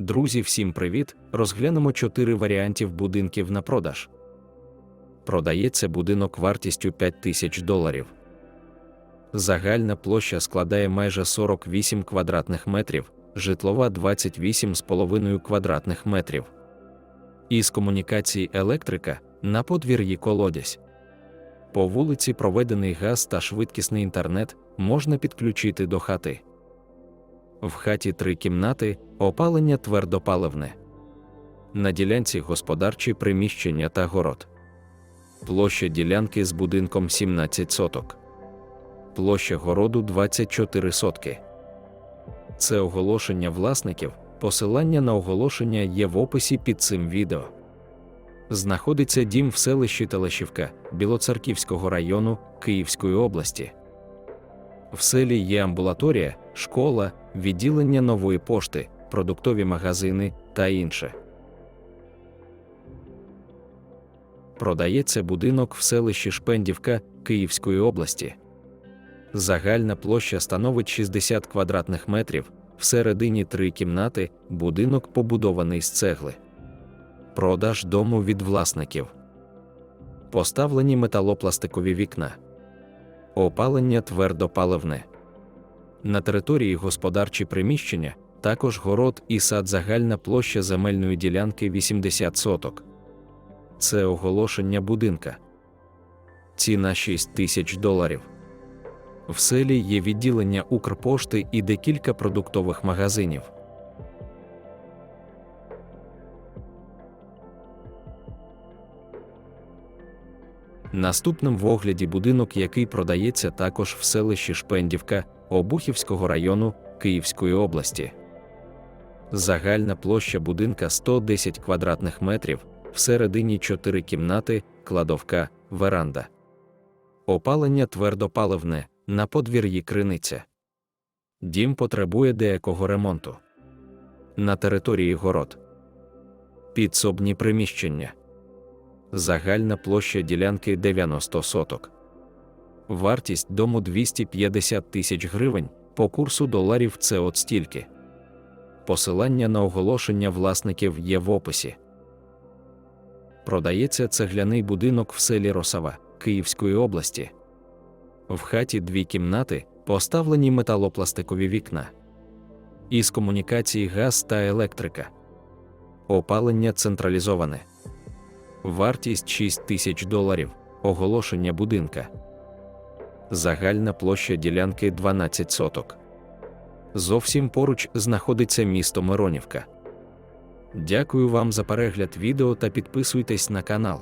Друзі, всім привіт! Розглянемо чотири варіантів будинків на продаж. Продається будинок вартістю 5 тисяч доларів. Загальна площа складає майже 48 квадратних метрів, житлова 28,5 квадратних метрів. Із комунікації електрика на подвір'ї колодязь. По вулиці проведений газ та швидкісний інтернет можна підключити до хати. В хаті три кімнати, опалення твердопаливне. На ділянці господарчі приміщення та город. Площа ділянки з будинком 17 соток. Площа городу 24 сотки. Це оголошення власників. Посилання на оголошення є в описі під цим відео. Знаходиться дім в селищі Телешівка Білоцерківського району Київської області. В селі є амбулаторія, школа, відділення нової пошти, продуктові магазини та інше. Продається будинок в селищі Шпендівка Київської області. Загальна площа становить 60 квадратних метрів, всередині три кімнати, будинок побудований з цегли. Продаж дому від власників. Поставлені металопластикові вікна. Опалення твердопаливне. На території господарчі приміщення, також город і сад загальна площа земельної ділянки 80 соток. Це оголошення будинка. Ціна 6 тисяч доларів. В селі є відділення Укрпошти і декілька продуктових магазинів. Наступним в огляді будинок, який продається також в селищі Шпендівка Обухівського району Київської області. Загальна площа будинка 110 квадратних метрів, всередині 4 кімнати, кладовка, веранда. Опалення твердопаливне, на подвір'ї криниця. Дім потребує деякого ремонту. На території город. Підсобні приміщення. Загальна площа ділянки 90 соток. Вартість дому 250 тисяч гривень, по курсу доларів це от стільки. Посилання на оголошення власників є в описі. Продається цегляний будинок в селі Росава Київської області. В хаті дві кімнати, поставлені металопластикові вікна. Із комунікації газ та електрика. Опалення централізоване. Вартість 6 тисяч доларів. Оголошення будинка. Загальна площа ділянки 12 соток. Зовсім поруч знаходиться місто Миронівка. Дякую вам за перегляд відео та підписуйтесь на канал.